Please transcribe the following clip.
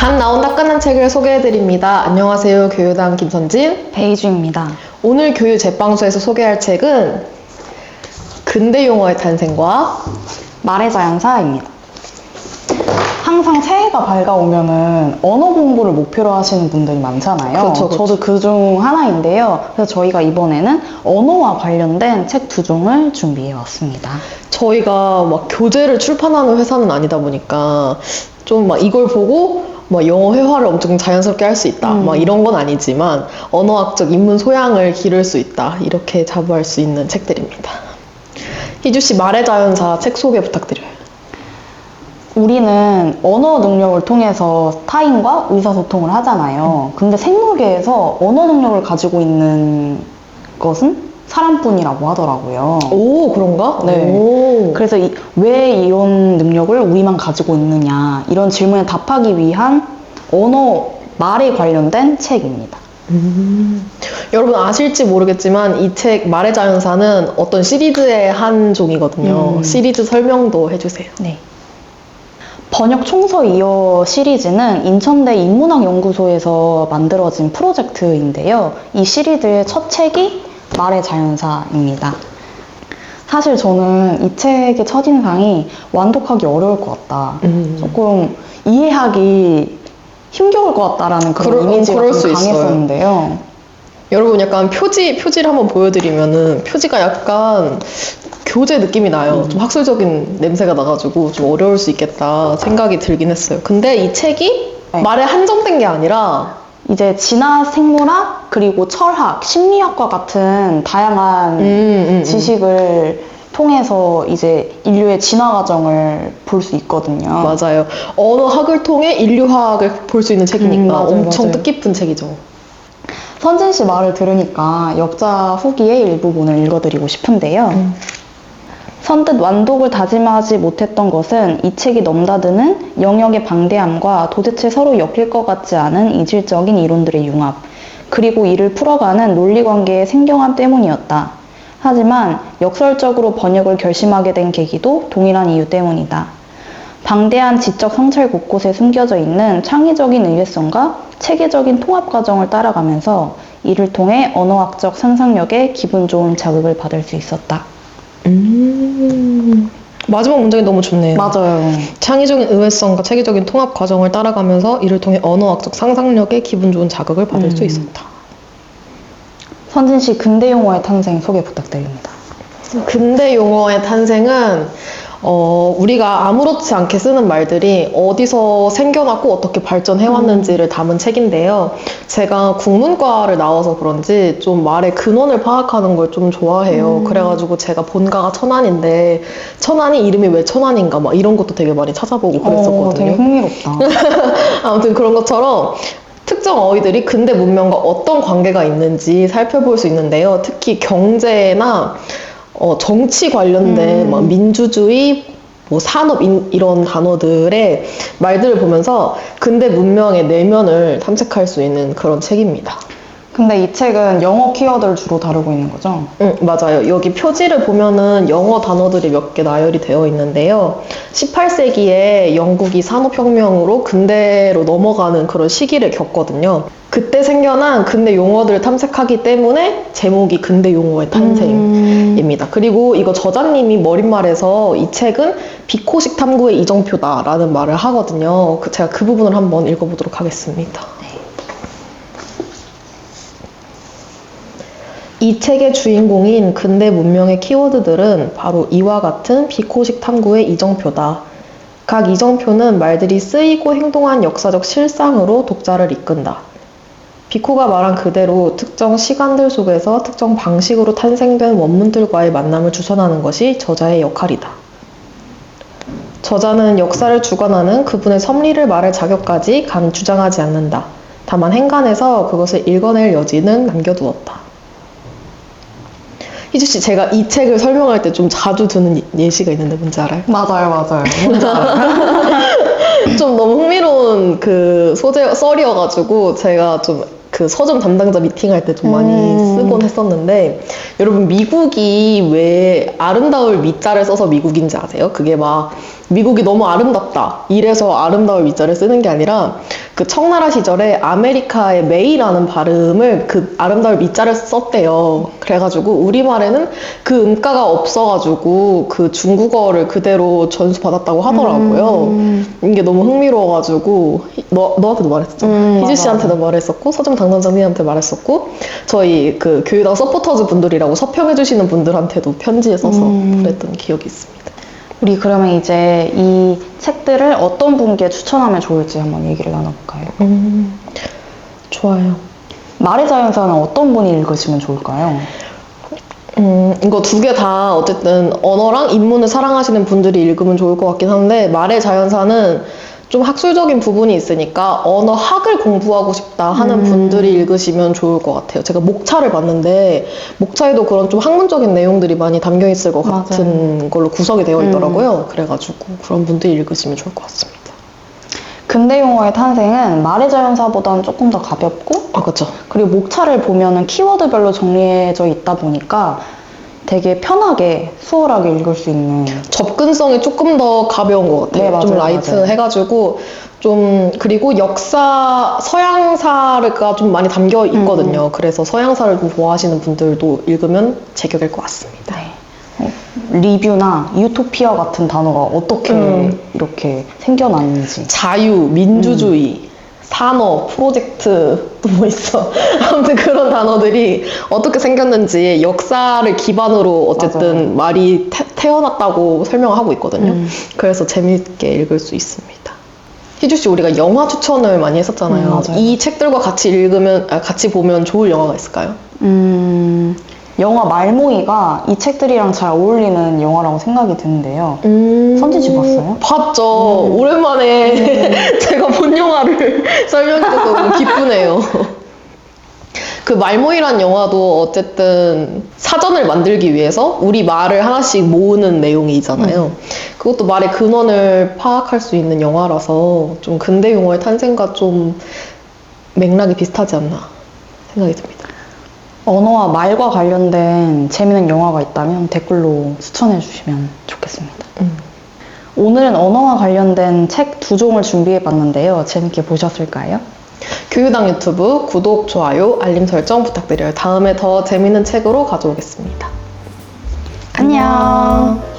간 나온 따끈한 책을 소개해드립니다. 안녕하세요. 교유당 김선진. 베이주입니다. 오늘 교유 제빵소에서 소개할 책은 근대 용어의 탄생과 말의 자연사입니다. 항상 새해가 밝아오면은 언어 공부를 목표로 하시는 분들이 많잖아요. 그렇죠, 그렇죠. 저도 그 중 하나인데요. 그래서 저희가 이번에는 언어와 관련된 책 두 종을 준비해 왔습니다. 저희가 막 교재를 출판하는 회사는 아니다 보니까 좀 막 이걸 보고 막 영어 회화를 엄청 자연스럽게 할 수 있다. 음. 막 이런 건 아니지만 언어학적 입문 소양을 기를 수 있다. 이렇게 자부할 수 있는 책들입니다. 희주 씨 말의 자연사 책 소개 부탁드려요. 우리는 언어 능력을 통해서 타인과 의사소통을 하잖아요. 근데 생물계에서 언어 능력을 가지고 있는 것은 사람뿐이라고 하더라고요. 오 그런가? 네. 오. 그래서 이- 왜 이런 능력을 우리만 가지고 있느냐 이런 질문에 답하기 위한 언어 말에 관련된 책입니다. 음. 여러분 아실지 모르겠지만 이 책 말의 자연사는 어떤 시리즈의 한 종이거든요. 음. 시리즈 설명도 해주세요. 네. 번역 총서 이어 시리즈는 인천대 인문학 연구소에서 만들어진 프로젝트인데요. 이 시리즈의 첫 책이 말의 자연사입니다. 사실 저는 이 책의 첫인상이 완독하기 어려울 것 같다. 음. 조금 이해하기 힘겨울 것 같다라는 그런 그럴- 이미지가 그럴 좀. 강했었는데요. 여러분 약간 표지 표지를 한번 보여드리면은 표지가 약간 교재 느낌이 나요. 좀 학술적인 냄새가 나가지고 좀 어려울 수 있겠다 생각이 들긴 했어요. 근데 이 책이 네. 말에 한정된 게 아니라 이제 진화 생물학 그리고 철학, 심리학과 같은 다양한 음, 음, 음. 지식을 통해서 이제 인류의 진화 과정을 볼 수 있거든요. 맞아요. 언어학을 통해 인류학을 볼 수 있는 책이니까 음, 맞아요, 엄청 맞아요. 뜻깊은 책이죠. 선진 씨 말을 들으니까 역자 후기의 일부분을 읽어드리고 싶은데요. 음. 선뜻 완독을 다짐하지 못했던 것은 이 책이 넘나드는 영역의 방대함과 도대체 서로 엮일 것 같지 않은 이질적인 이론들의 융합, 그리고 이를 풀어가는 논리관계의 생경함 때문이었다. 하지만 역설적으로 번역을 결심하게 된 계기도 동일한 이유 때문이다. 방대한 지적 성찰 곳곳에 숨겨져 있는 창의적인 의외성과 체계적인 통합 과정을 따라가면서 이를 통해 언어학적 상상력에 기분 좋은 자극을 받을 수 있었다. 음. 마지막 문장이 너무 좋네요. 맞아요. 창의적인 의외성과 체계적인 통합 과정을 따라가면서 이를 통해 언어학적 상상력에 기분 좋은 자극을 받을 수 음. 있었다. 선진 씨 근대 용어의 탄생 소개 부탁드립니다. 근대 용어의 탄생은 어, 우리가 아무렇지 않게 쓰는 말들이 어디서 생겨났고 어떻게 발전해왔는지를 담은 책인데요. 제가 국문과를 나와서 그런지 좀 말의 근원을 파악하는 걸 좀 좋아해요. 음. 그래가지고 제가 본가가 천안인데 천안이 이름이 왜 천안인가 막 이런 것도 되게 많이 찾아보고 어, 그랬었거든요. 되게 흥미롭다. 아무튼 그런 것처럼 특정 어휘들이 근대 문명과 어떤 관계가 있는지 살펴볼 수 있는데요. 특히 경제나 어, 정치 관련된 음. 막 민주주의, 뭐 산업 인- 이런 단어들의 말들을 보면서 근대 문명의 내면을 탐색할 수 있는 그런 책입니다. 근데 이 책은 영어 키워드를 주로 다루고 있는 거죠? 응, 맞아요. 여기 표지를 보면은 영어 단어들이 몇 개 나열이 되어 있는데요. 18세기에 영국이 산업혁명으로 근대로 넘어가는 그런 시기를 겪거든요. 그때 생겨난 근대 용어들을 탐색하기 때문에 제목이 근대 용어의 탄생입니다. 그리고 이거 저자님이 머릿말에서 이 책은 비코식 탐구의 이정표다라는 말을 하거든요. 그- 제가 그 부분을 한번 읽어보도록 하겠습니다. 이 책의 주인공인 근대 문명의 키워드들은 바로 이와 같은 비코식 탐구의 이정표다. 각 이정표는 말들이 쓰이고 행동한 역사적 실상으로 독자를 이끈다. 비코가 말한 그대로 특정 시간들 속에서 특정 방식으로 탄생된 원문들과의 만남을 주선하는 것이 저자의 역할이다. 저자는 역사를 주관하는 그분의 섭리를 말할 자격까지 감히 주장하지 않는다. 다만 행간에서 그것을 읽어낼 여지는 남겨두었다. 희주 씨, 제가 이 책을 설명할 때 좀 자주 드는 예- 예시가 있는데 뭔지 알아요? 맞아요, 맞아요. 뭔지 알아요. 좀 너무 흥미로운 그 소재 썰이어가지고 제가 좀 그 서점 담당자 미팅할 때 좀 많이 음. 쓰곤 했었는데 여러분 미국이 왜 아름다울 미자를 써서 미국인지 아세요? 그게 막 미국이 너무 아름답다 이래서 아름다울 미자를 쓰는 게 아니라 그 청나라 시절에 아메리카의 메이라는 발음을 그 아름다울 미자를 썼대요. 그래가지고 우리말에는 그 음가가 없어가지고 그 중국어를 그대로 전수받았다고 하더라고요. 음. 이게 너무 흥미로워가지고 너, 너한테도 말했었잖아. 음, 희주 씨한테도 말했었고 서점 당당장님한테 말했었고 저희 그 교육당 서포터즈 분들이라고 서평해주시는 분들한테도 편지에 써서 음. 그랬던 기억이 있습니다. 우리 그러면 이제 이 책들을 어떤 분께 추천하면 좋을지 한번 얘기를 나눠볼까요? 음, 좋아요. 말의 자연사는 어떤 분이 읽으시면 좋을까요? 음, 이거 두 개 다 어쨌든 언어랑 인문을 사랑하시는 분들이 읽으면 좋을 것 같긴 한데 말의 자연사는 좀 학술적인 부분이 있으니까 언어 학을 공부하고 싶다 하는 음. 분들이 읽으시면 좋을 것 같아요. 제가 목차를 봤는데 목차에도 그런 좀 학문적인 내용들이 많이 담겨 있을 것 맞아요. 같은 걸로 구성이 되어 음. 있더라고요. 그래가지고 그런 분들이 읽으시면 좋을 것 같습니다. 근대 용어의 탄생은 말의 자연사보다는 조금 더 가볍고 아, 그렇죠. 그리고 목차를 보면은 키워드별로 정리해져 있다 보니까 되게 편하게 수월하게 읽을 수 있는 접근성이 조금 더 가벼운 것 같아요. 네, 맞아요, 좀 라이트 맞아요. 해가지고 좀 그리고 역사 서양사가 좀 많이 담겨 있거든요. 음. 그래서 서양사를 좀 좋아하시는 분들도 읽으면 제격일 것 같습니다. 네. 어, 리뷰나 유토피아 같은 단어가 어떻게 음. 이렇게 생겨났는지 자유, 민주주의, 산업, 프로젝트 또 뭐 있어. 아무튼 그런 단어들이 어떻게 생겼는지 역사를 기반으로 어쨌든 맞아요. 말이 태, 태어났다고 설명하고 있거든요. 음. 그래서 재미있게 읽을 수 있습니다. 희주 씨 우리가 영화 추천을 많이 했었잖아요. 음. 이 책들과 같이 읽으면 아, 같이 보면 좋을 영화가 있을까요? 음, 영화 말모이가 이 책들이랑 잘 어울리는 영화라고 생각이 드는데요. 선진 씨 봤어요? 봤죠. 음. 오랜만에 제가 본 영화를 설명해줘서 너무 기쁘네요. 그 말모이란 영화도 어쨌든 사전을 만들기 위해서 우리 말을 하나씩 모으는 내용이잖아요. 음. 그것도 말의 근원을 파악할 수 있는 영화라서 좀 근대 용어의 탄생과 좀 맥락이 비슷하지 않나 생각이 듭니다. 언어와 말과 관련된 재미있는 영화가 있다면 댓글로 추천해 주시면 좋겠습니다. 음. 오늘은 언어와 관련된 책 두 종을 준비해 봤는데요. 재밌게 보셨을까요? 교육당 유튜브 구독, 좋아요, 알림 설정 부탁드려요. 다음에 더 재밌는 책으로 가져오겠습니다. 안녕.